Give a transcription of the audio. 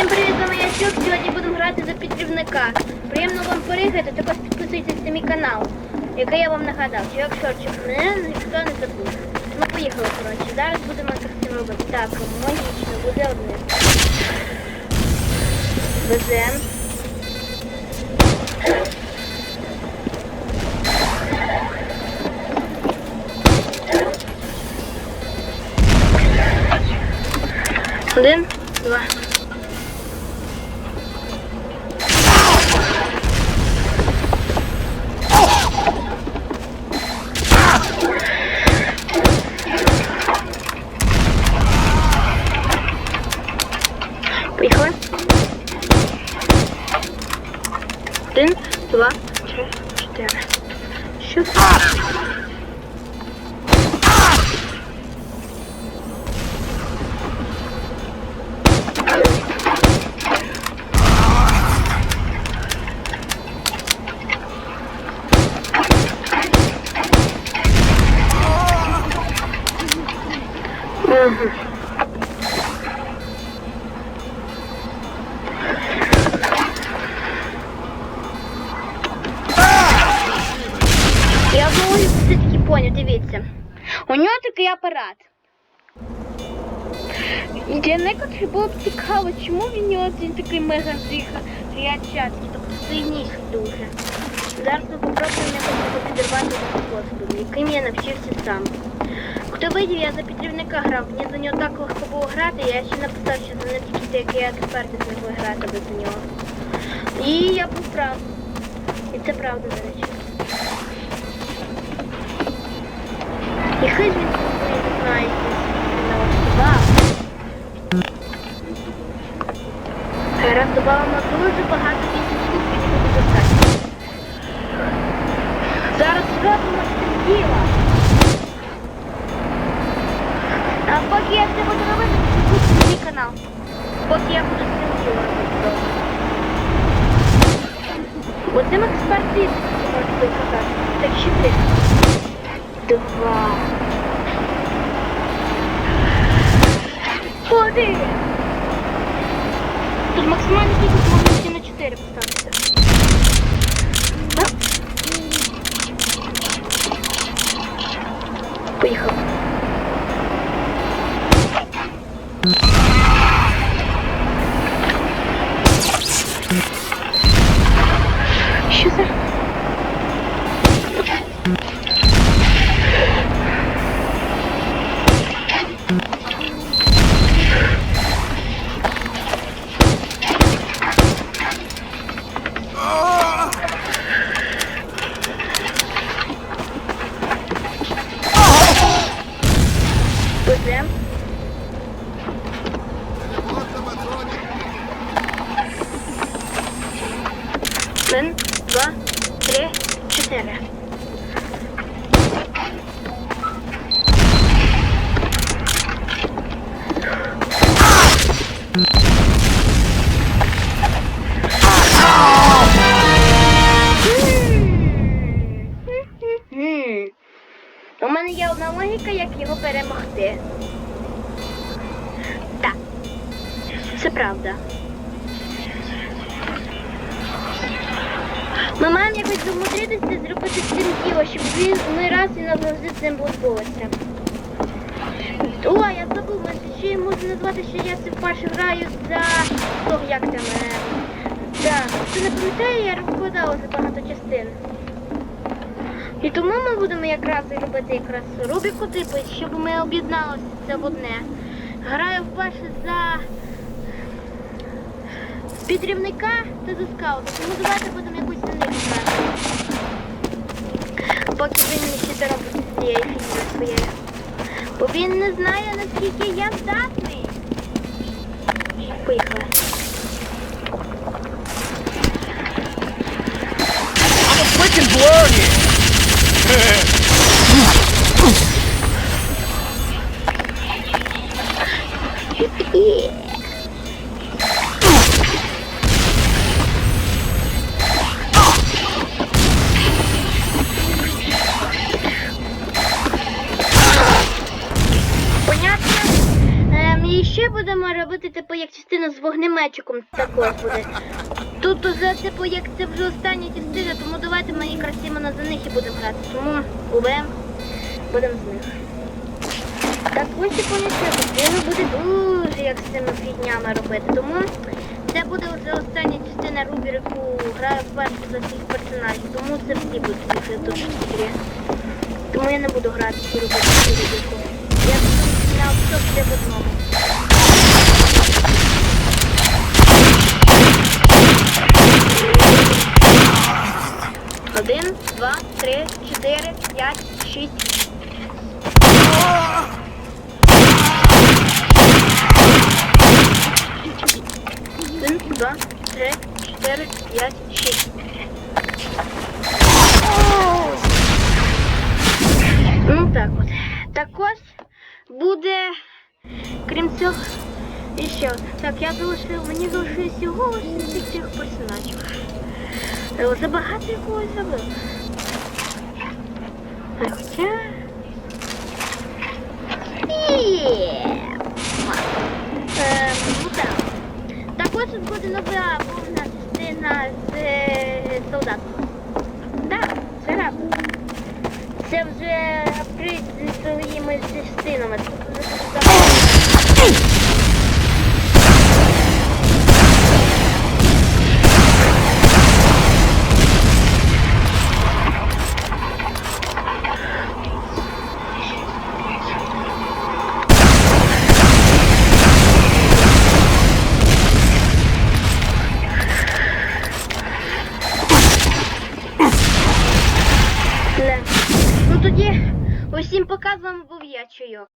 Всім привіт, з вами я Сюк. Сьогодні будемо грати за підрівника. Приємно вам перегляду, також підписуйтесь на мій канал, який я вам нагадав. Якщо щоб мене ніхто не забув. Ну поїхали, коротше. Зараз будемо так це робити. Так, логічно, буде одне. Везем. Один, два. Один, два, три, чотири. Що? Все дивіться. У нього такий апарат. І Для некоторих було б цікаво, чому в нього він такий мега гарячацький, тобто сильніший дуже. Зараз ми попробуємо якось підірвати способом, яким я навчився сам. Хто видів, я за підривника грав, мені за нього так легко було грати, я ще написав, що за ним тільки як я експерти змогли грати без нього. І я був прав. І це правда, до речі. І хай він не знає, налаштував. Раз добавимо дуже багато і буде достатньо. Зараз зробимо це діло. А поки я це буду робити, підписуйтесь на мій канал. Поки я буду це діло. Будемо експертизи можна показати. Так ще три. Два. Один. Тут максимальна кількість можна на 4 поставити. Так. Поїхав. Що мене є одна логіка, як його перемогти. Так, це правда. Ми маємо якось домудритися зробити цим діло, щоб ми раз і назавжди цим позбулися. О, я забув, ще можна назвати, що я це вперше граю за того, як там. е, Так, хто не пам'ятає, я розкладала за багато частин. І тому ми будемо якраз робити якраз Рубіку типу, щоб ми об'єдналися це в одне. Граю вперше за підрівника та за скаута, тому давайте будемо якусь за них грати. Поки він не ще доробить з цією фігнею своєю. Бо він не знає, наскільки я здатний. Поїхали. Blur here. Понятно? Ем, і ще будемо робити, типу, як частина з вогнеметчиком також буде. Тут уже, типу, як це вже остання частина, тому давайте ми якраз іменно за них і будемо грати. Тому уве будемо з них. Так ось і поняття, буде дуже як з цими фігнями робити. Тому це буде вже остання частина рубрику граю вперше за всіх персонажів. Тому це всі будуть вже тут ігри. Тому я не буду грати цю рубрику. Я буду на все буде в. Один, два, три, чотири, п'ять, шість. Один, два, три, чотири, п'ять, шість. Ну так от. Також буде, крім цього, ще. Так, я залишив, мені залишилось всього всіх цих персонажів. Е, Забагато якогось забив. А Хоча. Ем, ну так. Також тут буде нова повна частина з е, солдатом. Так, це правда. Це вже апгрейд зі своїми частинами. Вже забагато. trio